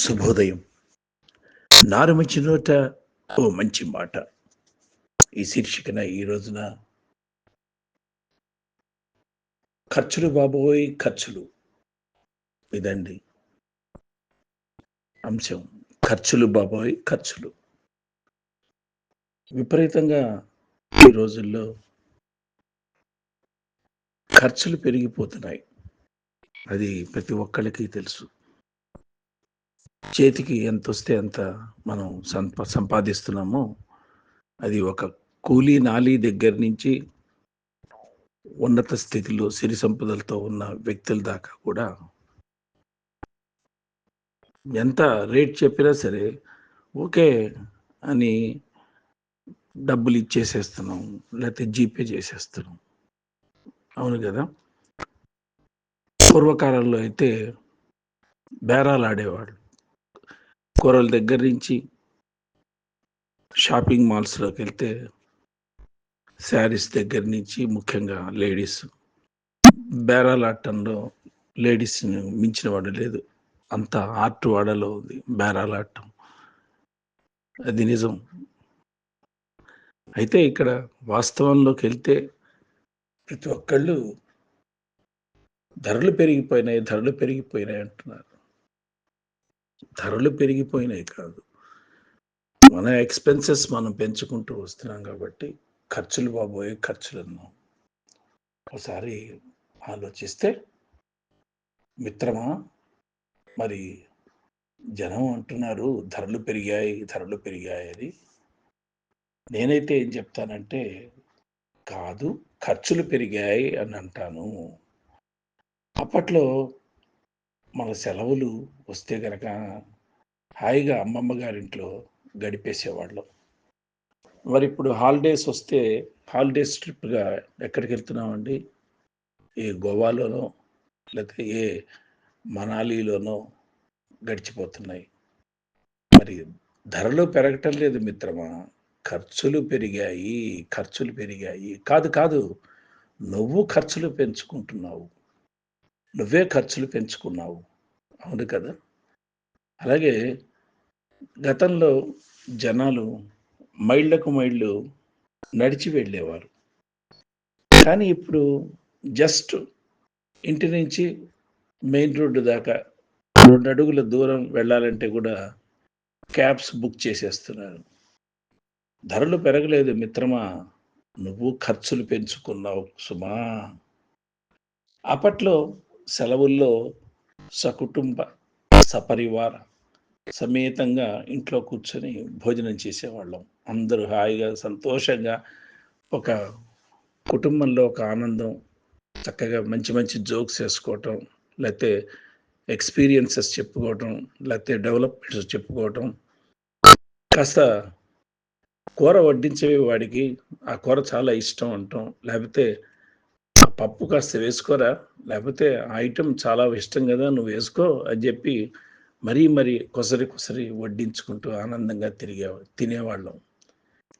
శుభోదయం. నారు మంచి నోట ఓ మంచి మాట. ఈ శీర్షికన ఈ రోజున ఖర్చులు బాబోయ్ ఖర్చులు. ఇదండి. అంశం ఖర్చులు బాబోయ్ ఖర్చులు. విపరీతంగా ఈ రోజుల్లో ఖర్చులు పెరిగిపోతున్నాయి. అది ప్రతి ఒక్కరికి తెలుసు. చేతికి ఎంత వస్తే అంత మనం సంప సంపాదిస్తున్నామో అది ఒక కూలీ నాలి దగ్గర నుంచి ఉన్నత స్థితిలో సిరి సంపదలతో ఉన్న వ్యక్తుల దాకా కూడా ఎంత రేట్ చెప్పినా సరే ఓకే అని డబ్బులు ఇచ్చేసేస్తున్నాం లేకపోతే జీపే చేసేస్తున్నాం. అవును కదా? పూర్వకాలంలో అయితే బేరాలు ఆడేవాళ్ళు. కూరల దగ్గర నుంచి షాపింగ్ మాల్స్లోకి వెళ్తే శారీస్ దగ్గర నుంచి ముఖ్యంగా లేడీస్. బేరాలాటంలో లేడీస్ని మించిన వాడు లేదు. అంత ఆర్ట్ వాడలో ఉంది బేరాలాటం అది నిజం. అయితే ఇక్కడ వాస్తవంలోకి వెళ్తే ప్రతి ఒక్కళ్ళు ధరలు పెరిగిపోయినాయి ధరలు పెరిగిపోయినాయి అంటున్నారు. ధరలు పెరిగిపోయినాయి కాదు. మన ఎక్స్పెన్సెస్ మనం పెంచుకుంటూ వస్తున్నాం కాబట్టి ఖర్చులు బాబోయే ఖర్చులను ఒకసారి ఆలోచిస్తే మిత్రమా? మరి జనం అంటున్నారు ధరలు పెరిగాయి ధరలు పెరిగాయి అని. నేనైతే ఏం చెప్తానంటే కాదు ఖర్చులు పెరిగాయి అని అంటాను. అప్పట్లో మన సెలవులు వస్తే గనక హాయిగా అమ్మమ్మ గారింట్లో గడిపేసేవాళ్ళం. మరి ఇప్పుడు హాలిడేస్ వస్తే హాలిడేస్ ట్రిప్గా ఎక్కడికి వెళ్తున్నామండి? ఏ గోవాలోనో లేకపోతే ఏ మనాలిలోనో గడిచిపోతున్నాయి. మరి ధరలు పెరగటం లేదు మిత్రమా? ఖర్చులు పెరిగాయి ఖర్చులు పెరిగాయి. కాదు కాదు నువ్వు ఖర్చులు పెంచుకుంటున్నావు. నువ్వే ఖర్చులు పెంచుకున్నావు. అవును కదా? అలాగే గతంలో జనాలు మైళ్ళకు మైళ్ళు నడిచి వెళ్ళేవారు. కానీ ఇప్పుడు జస్ట్ ఇంటి నుంచి మెయిన్ రోడ్డు దాకా రెండు అడుగుల దూరం వెళ్ళాలంటే కూడా క్యాబ్స్ బుక్ చేసేస్తున్నారు. ధరలు పెరగలేదు మిత్రమా. నువ్వు ఖర్చులు పెంచుకున్నావు సుమా. అప్పట్లో సెలవుల్లో సకుటుంబ సపరివార సమేతంగా ఇంట్లో కూర్చొని భోజనం చేసేవాళ్ళం. అందరూ హాయిగా సంతోషంగా ఒక కుటుంబంలో ఒక ఆనందం చక్కగా మంచి మంచి జోక్స్ వేసుకోవటం లేకపోతే ఎక్స్పీరియన్సెస్ చెప్పుకోవటం లేకపోతే డెవలప్మెంట్స్ చెప్పుకోవటం. కాస్త కూర వడ్డించేవి వాడికి ఆ కూర చాలా ఇష్టం అంటాం. లేకపోతే ఆ పప్పు కాస్త వేసుకోరా? లేకపోతే ఆ ఐటెం చాలా ఇష్టం కదా నువ్వు వేసుకో అని చెప్పి మరీ మరీ కొసరి కొసరి వడ్డించుకుంటూ ఆనందంగా తిరిగే తినేవాళ్ళం.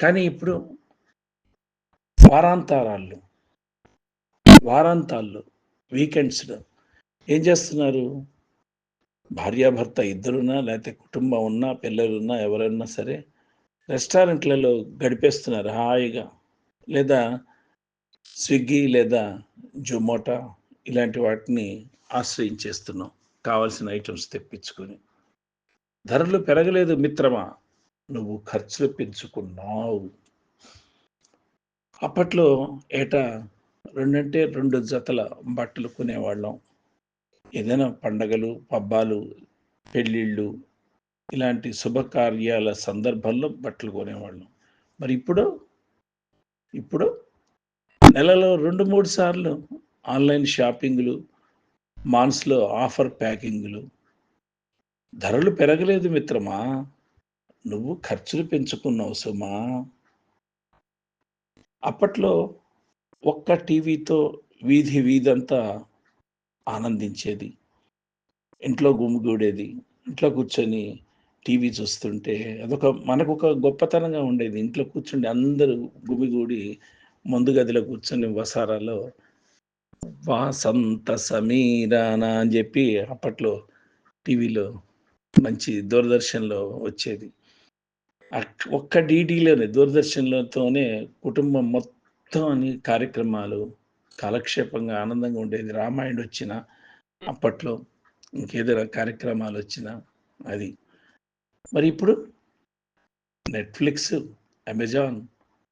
కానీ ఇప్పుడు వారాంతారాళ్ళు వారాంతాల్లో వీకెండ్స్లో ఏం చేస్తున్నారు? భార్యాభర్త ఇద్దరున్నా లేకపోతే కుటుంబం ఉన్నా పిల్లలున్నా ఎవరైనా సరే రెస్టారెంట్లలో గడిపేస్తున్నారు హాయిగా. లేదా స్విగ్గీ లేదా జొమాటో ఇలాంటి వాటిని ఆశ్రయించేస్తున్నాం కావాల్సిన ఐటమ్స్ తెప్పించుకొని. ధరలు పెరగలేదు మిత్రమా? నువ్వు ఖర్చులు పెంచుకున్నావు. అప్పట్లో ఏటా రెండంటే రెండు జతల బట్టలు కొనేవాళ్ళం. ఏదైనా పండగలు పబ్బాలు పెళ్ళిళ్ళు ఇలాంటి శుభకార్యాల సందర్భంలో బట్టలు కొనేవాళ్ళం. మరి ఇప్పుడు? ఇప్పుడు నెలలో రెండు మూడు సార్లు ఆన్లైన్ షాపింగ్లు మాన్స్లో ఆఫర్ ప్యాకింగ్లు. ధరలు పెరగలేదు మిత్రమా? నువ్వు ఖర్చులు పెంచుకున్నావు సుమా. అప్పట్లో ఒక్క టీవీతో వీధి వీధంతా ఆనందించేది. ఇంట్లో గుమిగూడేది ఇంట్లో కూర్చొని టీవీ చూస్తుంటే అదొక మనకు ఒక గొప్పతనంగా ఉండేది. ఇంట్లో కూర్చుండి అందరూ గుమిగూడి ముందు గదిలో కూర్చొని వసారాలో వాసంత సమీరాన అని చెప్పి అప్పట్లో టీవీలో మంచి దూరదర్శన్‌లో వచ్చేది. ఒక్క డీటీలోనే దూరదర్శన్‌లతోనే కుటుంబం మొత్తం అని కార్యక్రమాలు కాలక్షేపంగా ఆనందంగా ఉండేది. రామాయణ వచ్చిన అప్పట్లో ఇంకేదైనా కార్యక్రమాలు వచ్చినా అది. మరి ఇప్పుడు నెట్‌ఫ్లిక్స్, అమెజాన్,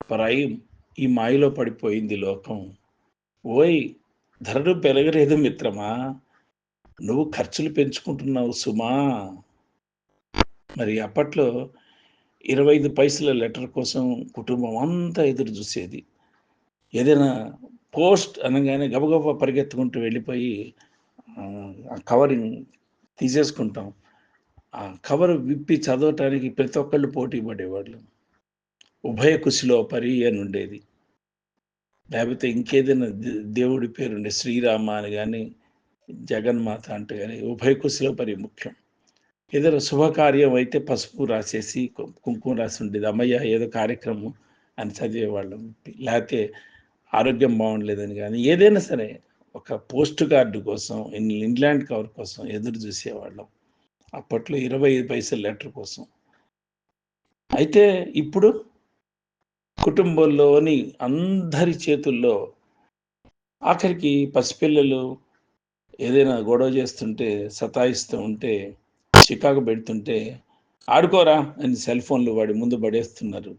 ప్రైమ్ ఈ మాయలో పడిపోయింది లోకం. ఓయ్! ధరలు పెరగలేదు మిత్రమా! నువ్వు ఖర్చులు పెంచుకుంటున్నావు సుమా! మరి అప్పట్లో 25 పైసల లెటర్ కోసం కుటుంబం అంతా ఎదురు చూసేది ఏదైనా పోస్ట్ అనంగానే గబగబా పరిగెత్తుకుంటూ వెళ్ళిపోయి ఆ కవరింగ్ తీసేసుకుంటాం. ఆ కవర్ విప్పి చదవటానికి ప్రతి ఒక్కళ్ళు పోటీ పడేవాళ్ళు. ఉభయకుశిలో పరి అని ఉండేది. లేకపోతే ఇంకేదైనా దే దేవుడి పేరుండే శ్రీరామ అని కానీ జగన్మాత అంటే కానీ ఉభయకుశిలో పరి ముఖ్యం. ఏదైనా శుభకార్యం అయితే పసుపు రాసేసి కుంకుమ రాసి ఉండేది. అమ్మయ్య ఏదో కార్యక్రమం అని చదివేవాళ్ళం. లేకపోతే ఆరోగ్యం బాగుండలేదని కానీ ఏదైనా సరే ఒక పోస్ట్ కార్డు కోసం, ఇన్ ఇంగ్లాండ్ కవర్ కోసం ఎదురు చూసేవాళ్ళం అప్పట్లో 25 పైసల లెటర్ కోసం. అయితే ఇప్పుడు కుటుంబంలోని అందరి చేతుల్లో ఆఖరికి పసిపిల్లలు ఏదైనా గొడవ చేస్తుంటే, సతాయిస్తూ ఉంటే, చికాకు పెడుతుంటే, ఆడుకోరా అని సెల్ ఫోన్‌లు వాడి ముందు పడేస్తున్నారు.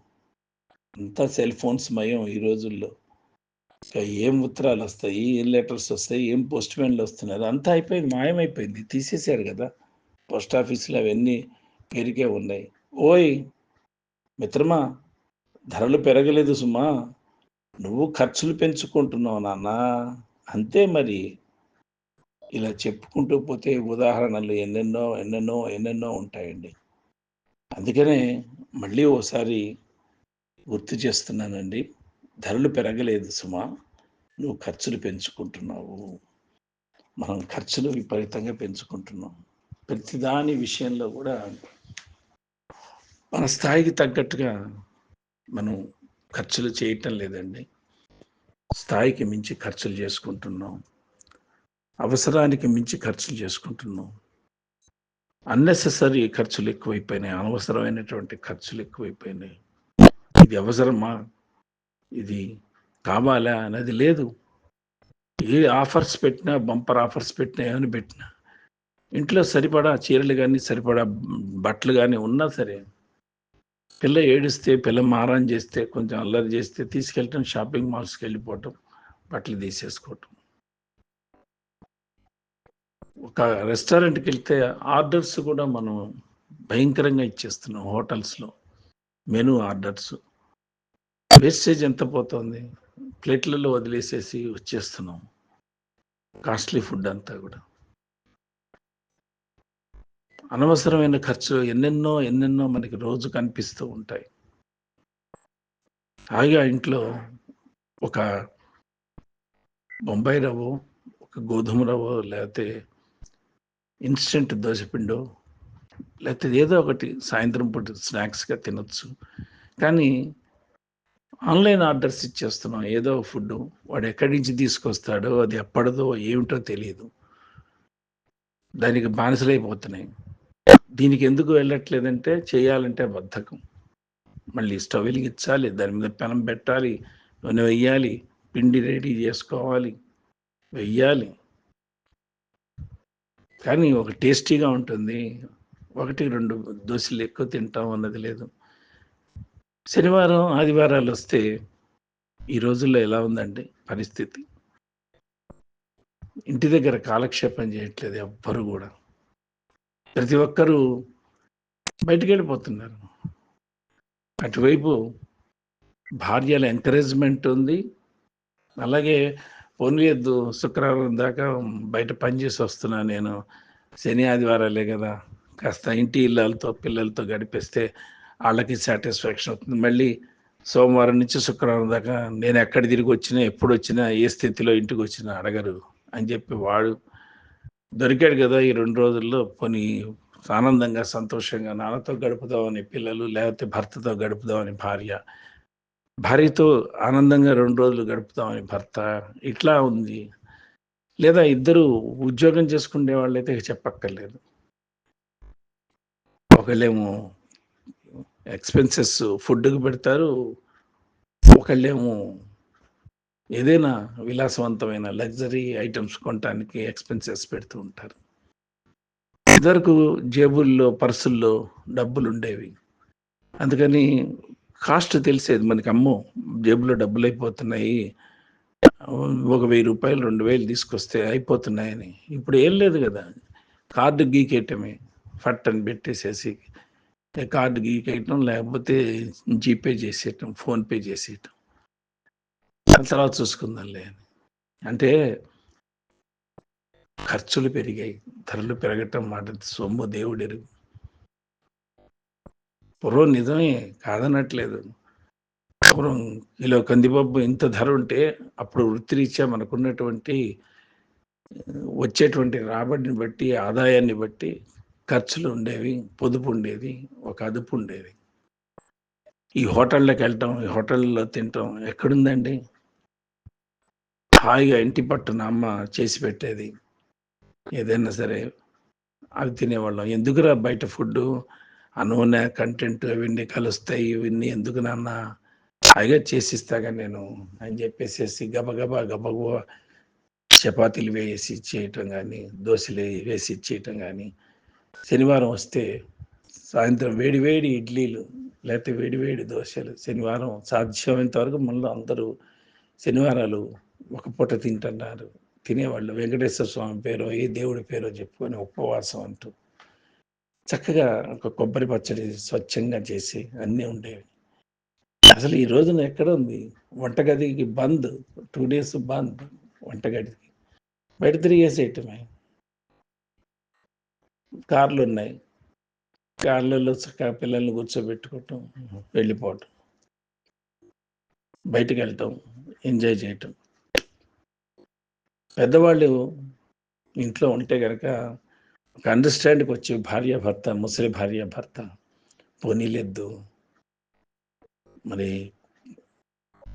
అంతా సెల్ ఫోన్స్ మయం ఈ రోజుల్లో. ఏం ఉత్తరాలు వస్తాయి ఏం లెటర్స్ వస్తాయి, ఏం పోస్ట్ మ్యాన్లు వస్తున్నారు. అంతా అయిపోయింది. మాయమైపోయింది. తీసేసారు కదా పోస్ట్ ఆఫీస్‌లో అవన్నీ పేరుకే ఉన్నాయి. ఓయ్! మిత్రమా! ధరలు పెరగలేదు సుమా! నువ్వు ఖర్చులు పెంచుకుంటున్నావు నాన్న. అంతే మరి. ఇలా చెప్పుకుంటూ పోతే ఉదాహరణలు ఎన్నెన్నో, ఎన్నెన్నో, ఎన్నెన్నో ఉంటాయండి. అందుకనే మళ్ళీ ఓసారి గుర్తు చేస్తున్నానండి. ధరలు పెరగలేదు సుమా! నువ్వు ఖర్చులు పెంచుకుంటున్నావు. మనం ఖర్చులు విపరీతంగా పెంచుకుంటున్నాం. ప్రతిదాని విషయంలో కూడా మన స్థాయికి తగ్గట్టుగా మనం ఖర్చులు చేయటం లేదండి. స్థాయికి మించి ఖర్చులు చేసుకుంటున్నాం. అవసరానికి మించి ఖర్చులు చేసుకుంటున్నాం. అన్నెసెసరీ ఖర్చులు ఎక్కువైపోయినాయి. అనవసరమైనటువంటి ఖర్చులు ఎక్కువైపోయినాయి. ఇది అవసరమా? ఇది కావాలా? అనేది లేదు. ఏ ఆఫర్స్ పెట్టినా, బంపర్ ఆఫర్స్ పెట్టినా, ఏమని పెట్టినా, ఇంట్లో సరిపడా చీరలు కానీ సరిపడా బట్టలు కానీ ఉన్నా సరే, పిల్ల ఏడిస్తే పిల్ల మారం చేస్తే, కొంచెం అల్లరి చేస్తే తీసుకెళ్ళటం షాపింగ్ మాల్స్కి వెళ్ళిపోవటం బట్టలు తీసేసుకోవటం. ఒక రెస్టారెంట్కి వెళ్తే ఆర్డర్స్ కూడా మనం భయంకరంగా ఇచ్చేస్తున్నాం హోటల్స్‌లో. Menu orders. వేస్టేజ్ ఎంత పోతోంది? ప్లేట్‌లలో వదిలేసేసి వచ్చేస్తున్నాం. కాస్ట్‌లీ ఫుడ్ అంతా కూడా అనవసరమైన ఖర్చులు ఎన్నెన్నో, ఎన్నెన్నో మనకి రోజు కనిపిస్తూ ఉంటాయి. హాయిగా ఇంట్లో ఒక బొంబాయి రవ్వో, ఒక గోధుమ రవ్వో లేకపోతే ఇన్‌స్టంట్ దోస పిండో, ఏదో ఒకటి సాయంత్రం పూట స్నాక్స్‌గా తినచ్చు కానీ ఆన్‌లైన్ ఆర్డర్స్ ఇచ్చేస్తున్నాం. ఏదో ఫుడ్డు వాడు ఎక్కడి నుంచి తీసుకొస్తాడో, అది ఎప్పటిదో, ఏమిటో తెలియదు దానికి బానిసలైపోతున్నాయి. దీనికి ఎందుకు వెళ్ళట్లేదంటే చేయాలంటే బద్ధకం. మళ్ళీ స్టవ్ వెలిగించాలి, దాని మీద పెనం పెట్టాలి, నూనె వెయ్యాలి, పిండి రెడీ చేసుకోవాలి, వెయ్యాలి. కానీ ఒక టేస్టీగా ఉంటుంది. ఒకటి రెండు దోశలు ఎక్కువ తింటాం అన్నది లేదు. శనివారం, ఆదివారాలు వస్తే ఈ రోజుల్లో ఎలా ఉందండి పరిస్థితి? ఇంటి దగ్గర కాలక్షేపం చేయట్లేదు ఎవ్వరు కూడా ప్రతి ఒక్కరూ బయటికి వెళ్ళిపోతున్నారు అటువైపు భార్యల ఎంకరేజ్‌మెంట్ ఉంది. అలాగే పోనీయొద్దు శుక్రవారం దాకా బయట పనిచేసి వస్తున్నా నేను. శని, ఆదివారాలే కదా కాస్త ఇంటి ఇళ్ళతో పిల్లలతో గడిపేస్తే వాళ్ళకి సాటిస్ఫాక్షన్ అవుతుంది. మళ్ళీ సోమవారం నుంచి శుక్రవారం దాకా నేను ఎక్కడ తిరిగి వచ్చినా ఎప్పుడు వచ్చినా ఏ స్థితిలో ఇంటికొచ్చినా అడగరు అని చెప్పి వాడు దొరికాడు కదా ఈ రెండు రోజుల్లో పోనీ ఆనందంగా, సంతోషంగా నాన్నతో గడుపుదామని పిల్లలు, లేకపోతే భర్తతో గడుపుదామని భార్య. భార్యతో ఆనందంగా రెండు రోజులు గడుపుదామని భర్త. ఇట్లా ఉంది. లేదా ఇద్దరు ఉద్యోగం చేసుకునే వాళ్ళైతే అయితే చెప్పక్కర్లేదు. ఒకళ్ళేమో ఎక్స్పెన్సెస్ ఫుడ్కి పెడతారు ఒకళ్ళేమో ఏదైనా విలాసవంతమైన లగ్జరీ ఐటమ్స్ కొనడానికి ఎక్స్పెన్సెస్ పెడుతూ ఉంటారు. ఇదివరకు జేబుల్లో పర్సుల్లో డబ్బులు ఉండేవి అందుకని కాస్ట్ తెలిసేది మనకి అమ్మో జేబులో డబ్బులు అయిపోతున్నాయి ఒక వెయ్యి రూపాయలు రెండు వేలు తీసుకొస్తే అయిపోతున్నాయని. ఇప్పుడు ఏం లేదు కదా. కార్డు గీకేయటమే. ఫట్ అని పెట్టేసేసి కార్డు గీకేయటం లేకపోతే జీపే చేసేయటం ఫోన్పే చేసేయటం. తర్వాత చూసుకుందాంలే అని. అంటే ఖర్చులు పెరిగాయి ధరలు పెరగటం మాట సొమ్ము దేవుడెరుగు. పూర్వం నిజమే కాదనట్లేదు. పూర్వం కిలో కందిపప్పు ఇంత ధర ఉంటే అప్పుడు వృత్తిరీత్యా మనకున్నటువంటి వచ్చేటువంటి రాబడిని బట్టి ఆదాయాన్ని బట్టి ఖర్చులు ఉండేవి పొదుపు ఉండేది ఒక అదుపు ఉండేది. ఈ హోటళ్ళకి వెళ్ళటం ఈ హోటల్లో తినటం ఎక్కడుందండి? హాయిగా ఇంటి పట్టున అమ్మ చేసి పెట్టేది. ఏదైనా సరే అవి తినేవాళ్ళం. ఎందుకురా బయట ఫుడ్ ఆ నూనె కంటెంట్ అవన్నీ కలుస్తాయి ఇవన్నీ ఎందుకు నాన్న? హాయిగా చేసిస్తాగా నేను అని చెప్పేసేసి గబగబా గబగబా చపాతీలు వేసి ఇచ్చేయటం కానీ దోశలు వేసి ఇచ్చేయటం కానీ శనివారం వస్తే సాయంత్రం వేడి వేడి ఇడ్లీలు లేకపోతే వేడి వేడి దోశలు శనివారం సాధ్యమైనంత వరకు మళ్ళీ అందరూ శనివారాలు ఒక పూట తింటున్నారు. తినేవాళ్ళు. వెంకటేశ్వర స్వామి పేరో ఏ దేవుడి పేరో చెప్పుకొని ఉపవాసం అంటూ చక్కగా ఒక కొబ్బరి పచ్చడి స్వచ్ఛంగా చేసి అన్నీ ఉండేవి. అసలు ఈ రోజున ఎక్కడ ఉంది? వంటగదికి బంద్ టూ డేస్ బంద్ వంటగదికి. బయట తిరిగేసేయటమే. కార్లు ఉన్నాయి. కార్లలో చక్కగా పిల్లల్ని కూర్చోబెట్టుకోవటం వెళ్ళిపోవటం బయటకు వెళ్ళటం ఎంజాయ్ చేయటం. పెద్దవాళ్ళు ఇంట్లో ఉంటే కనుక ఒక అండర్స్టాండ్కి వచ్చి భార్య భర్త ముసలి భార్య భర్త పోనీలెద్దు. మరి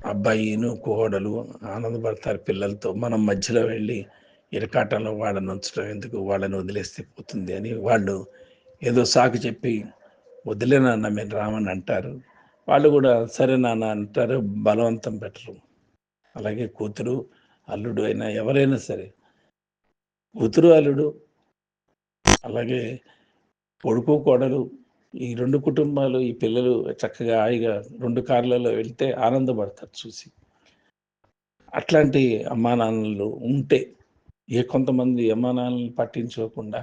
అబ్బాయిను కోడలు ఆనందపడతారు పిల్లలతో. మనం మధ్యలో వెళ్ళి ఇరకాటంలో వాళ్ళని ఉంచడం ఎందుకు? వాళ్ళని వదిలేస్తే పోతుంది అని వాళ్ళు ఏదో సాకు చెప్పి వదిలే నాన్న మేము రామని అంటారు. వాళ్ళు కూడా సరే నాన్న అంటారు. బలవంతం పెట్టరు. అలాగే కూతురు అల్లుడు అయినా ఎవరైనా సరే కూతురు అల్లుడు అలాగే కొడుకు కోడలు ఈ రెండు కుటుంబాలు ఈ పిల్లలు చక్కగా హాయిగా రెండు కార్లలో వెళ్తే ఆనందపడతారు చూసి. అట్లాంటి అమ్మా నాన్నలు ఉంటే ఏ కొంతమంది అమ్మా నాన్నలు పట్టించుకోకుండా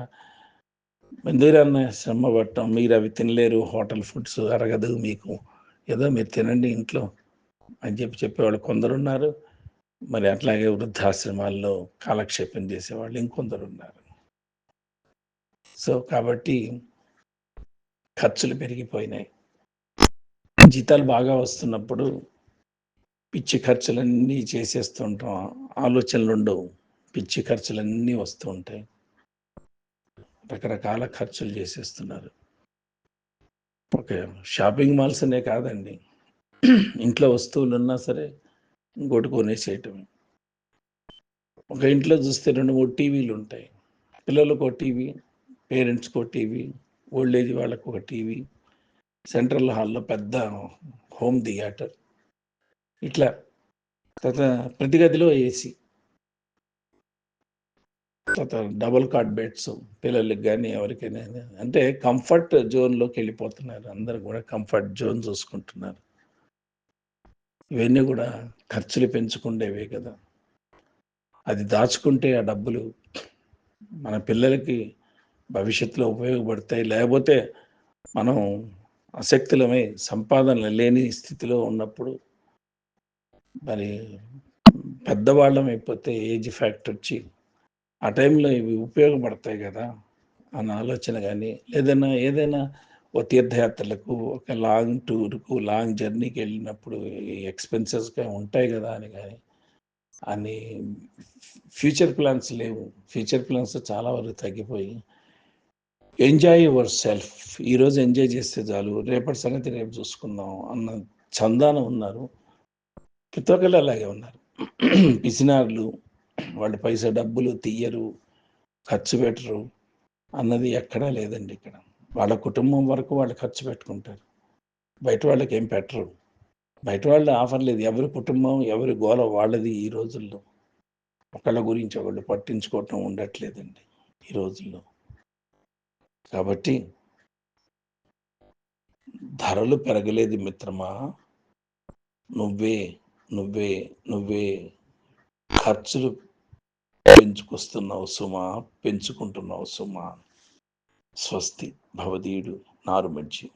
మందిరాన్న శ్రమ పట్టడం మీరు అవి తినలేరు హోటల్ ఫుడ్స్ అరగదు మీకు. ఏదో మీరు తినండి ఇంట్లో అని చెప్పి చెప్పేవాళ్ళు కొందరు ఉన్నారు మరి అట్లాగే వృద్ధాశ్రమాల్లో కాలక్షేపం చేసేవాళ్ళు ఇంకొందరు ఉన్నారు సో కాబట్టి ఖర్చులు పెరిగిపోయినాయి. జీతాలు బాగా వస్తున్నప్పుడు పిచ్చి ఖర్చులన్నీ చేసేస్తుంటాం. ఆలోచనలు ఉండవు. పిచ్చి ఖర్చులన్నీ వస్తూ ఉంటాయి. రకరకాల ఖర్చులు చేసేస్తున్నారు. ఓకే. షాపింగ్ మాల్స్ అనే కాదండి. ఇంట్లో వస్తువులు ఉన్నా సరే ఇంకోటి కొనేసేయటమే ఒక ఇంట్లో చూస్తే రెండు మూడు టీవీలు ఉంటాయి. పిల్లలకు ఒక టీవీ పేరెంట్స్కి ఒక టీవీ ఓల్డ్ ఏజ్ వాళ్ళకు ఒక టీవీ సెంట్రల్ హాల్లో పెద్ద హోమ్ థియేటర్. ఇట్లా తర్వాత ప్రతి గదిలో ఏసీ. తర్వాత డబుల్ కార్డ్ బెడ్స్ పిల్లలకి కానీ ఎవరికైనా అంటే కంఫర్ట్ జోన్లోకి వెళ్ళిపోతున్నారు. అందరు కూడా కంఫర్ట్ జోన్ చూసుకుంటున్నారు. ఇవన్నీ కూడా ఖర్చులు పెంచుకుండేవే కదా. అది దాచుకుంటే ఆ డబ్బులు మన పిల్లలకి భవిష్యత్తులో ఉపయోగపడతాయి. లేకపోతే మనం అసక్తులమై సంపాదన లేని స్థితిలో ఉన్నప్పుడు మరి పెద్దవాళ్ళం అయిపోతే ఏజ్ ఫ్యాక్టర్ వచ్చి ఆ టైంలో ఇవి ఉపయోగపడతాయి కదా అన్న ఆలోచన కానీ లేదన్నా ఏదైనా ఓ తీర్థయాత్రలకు ఒక లాంగ్ టూర్కు లాంగ్ జర్నీకి వెళ్ళినప్పుడు ఎక్స్పెన్సెస్గా ఉంటాయి కదా అని కానీ అని ఫ్యూచర్ ప్లాన్స్ లేవు. ఫ్యూచర్ ప్లాన్స్ చాలా వరకు తగ్గిపోయి ఎంజాయ్ యువర్ సెల్ఫ్. ఈరోజు ఎంజాయ్ చేస్తే చాలు రేపటి సంగతి రేపు చూసుకుందాం అన్న చందాన ఉన్నారు. ప్రతి ఒక్కళ్ళు అలాగే ఉన్నారు. పిసినార్లు వాళ్ళు పైసా డబ్బులు తీయరు ఖర్చు పెట్టరు అన్నది ఎక్కడా లేదండి ఇక్కడ. వాళ్ళ కుటుంబం వరకు వాళ్ళు ఖర్చు పెట్టుకుంటారు. బయట వాళ్ళకి ఏం పెట్టరు. బయట వాళ్ళు ఆఫర్ లేదు. ఎవరి కుటుంబం ఎవరి గోల వాళ్ళది ఈ రోజుల్లో. ఒకళ్ళ గురించి ఒకళ్ళు పట్టించుకోవటం ఉండట్లేదండి ఈ రోజుల్లో. కాబట్టి ధరలు పెరగలేదు మిత్రమా. నువ్వే నువ్వే నువ్వే ఖర్చులు పెంచుకొస్తున్నావు సుమా పెంచుకుంటున్నావు సుమా. స్వస్తి భవదీయుడు నారుమజ్జి